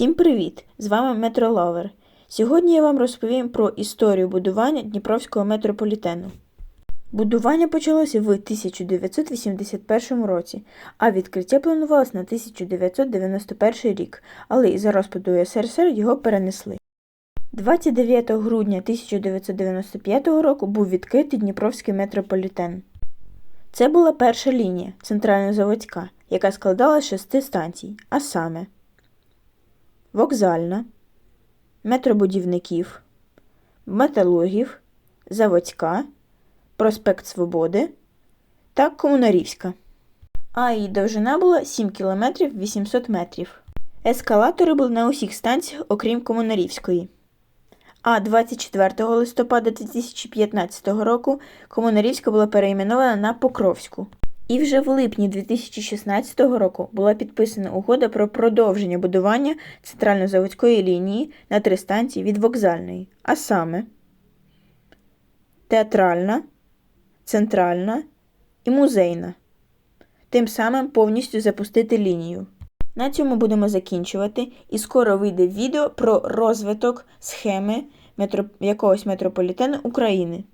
Всім привіт! З вами Метроловер. Сьогодні я вам розповім про історію будування Дніпровського метрополітену. Будування почалося в 1981 році, а відкриття планувалось на 1991 рік, але із-за розпаду СРСР його перенесли. 29 грудня 1995 року був відкритий Дніпровський метрополітен. Це була перша лінія центрально-заводська, яка складалася з шести станцій, а саме вокзальна, метробудівників, металургів, заводська, проспект Свободи та Комунарівська. А її довжина була 7 км 800 метрів. Ескалатори були на усіх станціях, окрім Комунарівської. А 24 листопада 2015 року Комунарівська була перейменована на Покровську. І вже в липні 2016 року була підписана угода про продовження будування центрально-заводської лінії на три станції від вокзальної, а саме театральна, центральна і музейна. Тим самим повністю запустити лінію. На цьому будемо закінчувати, і скоро вийде відео про розвиток схеми метро... якогось метрополітену України.